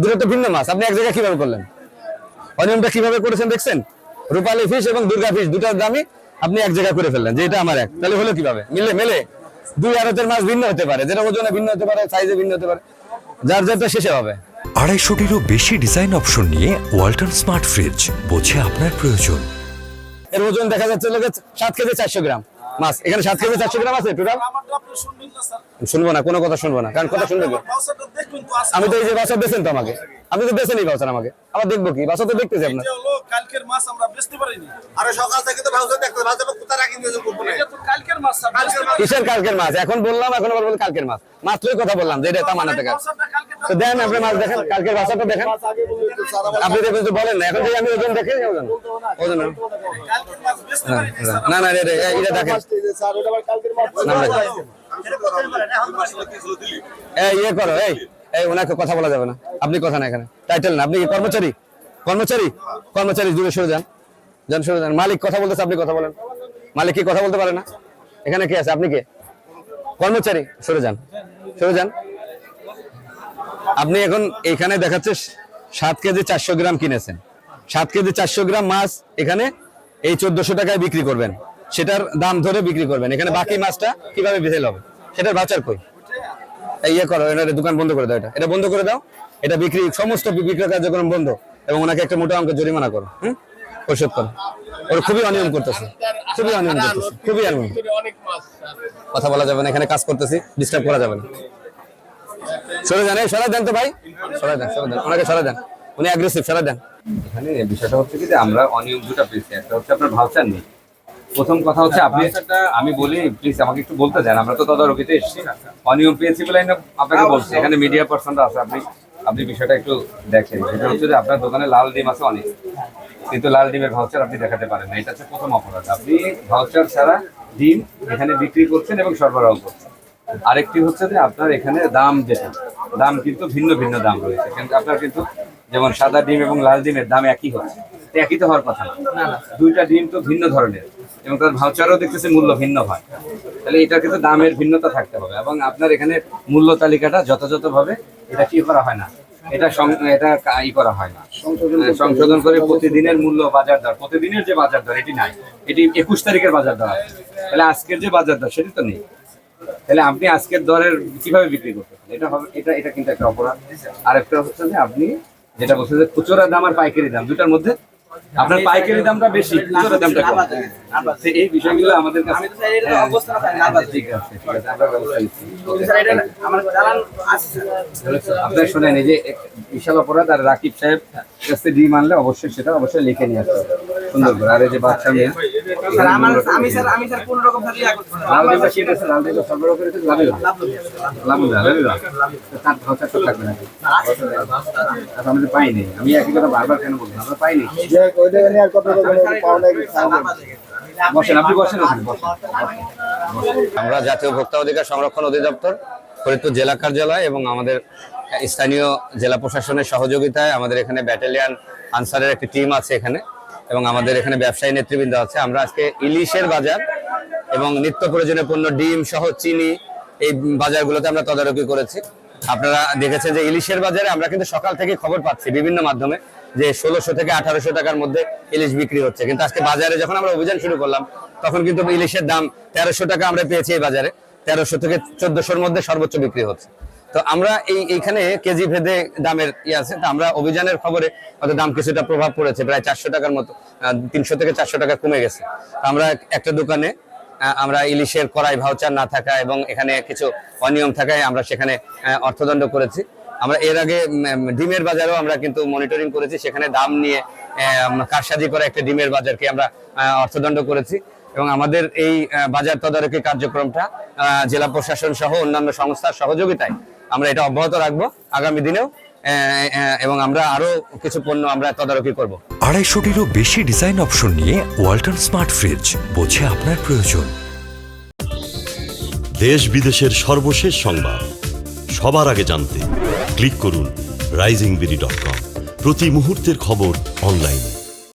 দুটো তো ভিন্ন মাছ। আপনি এক জায়গায় কীভাবে করলেন? অনিয়মটা কীভাবে করেছেন দেখছেন? রূপালী ফিশ এবং দুর্গা ফিশ দুটার দামই আপনি এক জায়গায় করে ফেললেন যে এটা আমার এক। তাহলে হলো কীভাবে? মিলে মেলে? দুই আড়তের মাছ ভিন্ন হতে পারে যেটা ওজনে ভিন্ন হতে পারে সাইজে ভিন্ন হতে পারে যার যারটা শেষে হবে। আড়াইশোটিরও বেশি ডিজাইন অপশন নিয়ে ওয়ালটন স্মার্ট ফ্রিজ বোঝে আপনার প্রয়োজন। এর ওজন দেখা যাচ্ছে লোকে সাত কেজি চারশো গ্রাম মাছ। এখানে সাত কেজি চারশো গ্রাম আছে টোটাল শুনব না কোনো কথা শুনব না কারণ কথা শুনবে আমি তো এই যে বাসা বেছেন তো আমাকে। আমি তো বেছে নিই বাসা আমাকে। আবার দেখব কি? বাসা তো দেখতেছি আপনার। কালকের মাছ আমরা বেচতে পারিনি। আরে সকাল থেকে তো দেখতে রাখি তো কালকের মাছ। কিসের কালকের মাছ? এখন বললাম এখন আবার বল কালকের মাছ। মাত্রই কথা বললাম যে এটা তামানা থেকে। বাউসারটা তো দেন আপনি মাছ দেখেন কালকের বাসাটা দেখেন। আপনি দেখবেন তো বলেন না। এখন যদি আমি ওজন দেখে ওজন। ওজন। না। মাছ পারিনি স্যার। না না এটা এটা দেখেন। এই ইয়ে করো এই। এই, ওনাকে কথা বলা যাবে না। আপনি কথা না এখানে। টাইটেল না। আপনি কি কর্মচারী? কর্মচারী? কর্মচারী, দূরে সরে যান। যান, সরে যান। মালিক কথা বলতেছে, আপনি কথা বলেন। মালিক কি কথা বলতে পারে না? এখানে কে আছে? আপনি কে? কর্মচারী, সরে যান। সরে যান। আপনি এখন এখানে দেখাচ্ছে সাত কেজি চারশো গ্রাম কিনেছেন। সাত কেজি চারশো গ্রাম মাছ এখানে এই চোদ্দশো টাকায় বিক্রি করবেন। সেটার দাম ধরে বিক্রি করবেন। এখানে বাকি মাছটা কীভাবে বিসেল হবে? সেটার বাচার কই? ইয়ে করো, এটা দোকান বন্ধ করে দাও এটা। এটা বন্ধ করে দাও, এটা বিক্রি, সমস্ত বিক্রয় কার্যক্রম বন্ধ। এবং ওনাকে একটা মোটা অঙ্কের জরিমানা করো, হুম? পরিশোধ করো। ওরা খুবই অনিয়ম করতেছে, খুবই অনিয়ম করতেছে, খুবই অনিয়ম। কথা বলা যাবে না, এখানে কাজ করতেছি ডিস্টার্ব করা যাবে না। সরে দেন সরে দেন তো ভাই। সরে দেন সরে দেন, ওনাকে সরে দেন। উনি অ্যাগ্রেসিভ সরে দেন। এখানে বিষয়টা হচ্ছে কি যে আমরা অনিয়ম দুটা পেয়েছি, একটা হচ্ছে আপনার ভাউচার নেই প্রথম কথা হচ্ছে আপনি আমি বলি প্লিজ আমাকে একটু বলতে দেন আমরা তো তদারকিতে এসেছি। অনিয়ম পেয়েছি বলে আপনাকে বলছি এখানে মিডিয়া পার্সনরা আছে আপনি আপনি বিষয়টা একটু দেখেন। সেটা হচ্ছে যে আপনার দোকানে লাল ডিম আছে অনেক। কিন্তু লাল ডিমের ভাউচার আপনি দেখাতে পারেন না এটা হচ্ছে প্রথম অপরাধ। আপনি ভাউচার ছাড়া ডিম এখানে বিক্রি করছেন এবং সরবরাহ করছেন। আরেকটি হচ্ছে যে আপনার এখানে দাম যেটা দাম কিন্তু ভিন্ন ভিন্ন দাম রয়েছে। কিন্তু আপনার কিন্তু যেমন সাদা ডিম এবং লাল ডিমের দাম একই হচ্ছে। একই তো হওয়ার কথা না। দুইটা ডিম তো ভিন্ন ধরনের। এবং তার ভাউচারও দেখতেছে মূল্য ভিন্ন হয়। তাহলে এটা কিন্তু দামের ভিন্নতা থাকতে হবে এবং আপনার এখানে মূল্য তালিকাটা যথাযথভাবে এটা কি করা হয় না? এটা এটা ই করা হয় না। সংশোধন- সংশোধন করে প্রতিদিনের মূল্য বাজার দর প্রতিদিনের যে বাজার দর এটি নাই। এটি একুশ তারিখের বাজার দর। তাহলে আজকের যে বাজার দর সেটি তো নেই। তাহলে আপনি আজকের দরের কীভাবে বিক্রি করতেছেন এটা হবে এটা এটা কিন্তু একটা অপরাধ। আর একটা হচ্ছে যে আপনি যেটা বলছেন যে খুচরা দাম আর পাইকারি দাম দুটার মধ্যে আপনার পাইকারি দামটা বেশি খুচরা দামটা কম। তো এই বিষয়গুলো আমাদের কাছে হ্যাঁ, হ্যাঁ, ঠিক আছে ঠিক আছে আমার ব্যবস্থা আছে আপনি শোনেন এই যে বিশাল অপরাধ আর রাকিব সাহেব কাছে ডিম আনলে অবশ্যই সেটা অবশ্যই লিখে নিয়ে আসবে সুন্দর করে। আর এই যে বাচ্চা মেয়ে আমি স্যার আমি স্যার কোন রকম ভাবে ইয়া করতে লাল ডিমটা শীত আছে লাল ডিমটা সরবরাহ করে দিতে লাভে লাভ লাভে লাভ তার ভাষা তো থাকবে না আচ্ছা, আমরা তো পাইনি। আমি একই কথা বারবার কেন বলব আমরা পাইনি। বসেন আপনি বসেন ওখানে বসেন। আমরা জাতীয় ভোক্তা অধিকার সংরক্ষণ অধিদপ্তর ফরিদপুর জেলা কার্যালয় এবং আমাদের স্থানীয় জেলা প্রশাসনের সহযোগিতায় আমাদের এখানে ব্যাটালিয়ান আনসারের একটি টিম আছে এখানে। এবং আমাদের এখানে ব্যবসায়ী নেতৃবৃন্দ আছে। আমরা আজকে ইলিশের বাজার এবং নিত্য প্রয়োজনীয় পণ্য ডিম সহ চিনি এই বাজারগুলোতে আমরা তদারকি করেছি। আপনারা দেখেছেন যে ইলিশের বাজারে আমরা কিন্তু সকাল থেকে খবর পাচ্ছি বিভিন্ন মাধ্যমে যে ষোলোশো থেকে আঠারোশো টাকার মধ্যে ইলিশ বিক্রি হচ্ছে। কিন্তু আজকে বাজারে যখন আমরা অভিযান শুরু করলাম, তখন কিন্তু ইলিশের দাম তেরোশো টাকা আমরা পেয়েছি এই বাজারে। তেরোশো থেকে চোদ্দশোর মধ্যে সর্বোচ্চ বিক্রি হচ্ছে। তো আমরা এই এইখানে কেজি ভেদে দামের ইয়ে আছে, তো আমরা অভিযানের খবরে হয়তো দাম কিছুটা প্রভাব পড়েছে, প্রায় চারশো টাকার মতো তিনশো থেকে চারশো টাকা কমে গেছে। আমরা একটা দোকানে আমরা ইলিশের কড়াই ভাউচার না থাকা এবং এখানে কিছু অনিয়ম থাকায় আমরা সেখানে অর্থদণ্ড করেছি। আমরা এর আগে ডিমের বাজারও আমরা কিন্তু মনিটরিং করেছি, সেখানে দাম নিয়ে কারসাজি করা একটা ডিমের বাজারকে আমরা অর্থদণ্ড করেছি। এবং আমাদের এই বাজার তদারকি কার্যক্রমটা জেলা প্রশাসন সহ অন্যান্য সংস্থার সহযোগিতায় আমরা এটা অব্যাহত রাখব আগামী দিনেও এবং আমরা আরও কিছু পণ্য আমরা তদারকি করব। আড়াইশোটিরও বেশি ডিজাইন অপশন নিয়ে ওয়ালটন স্মার্ট ফ্রিজ বোঝে আপনার প্রয়োজন। দেশ বিদেশের সর্বশেষ সংবাদ। সবার আগে জানতে ক্লিক করুন রাইজিং বিডি ডট কম। প্রতি মুহূর্তের খবর অনলাইনে।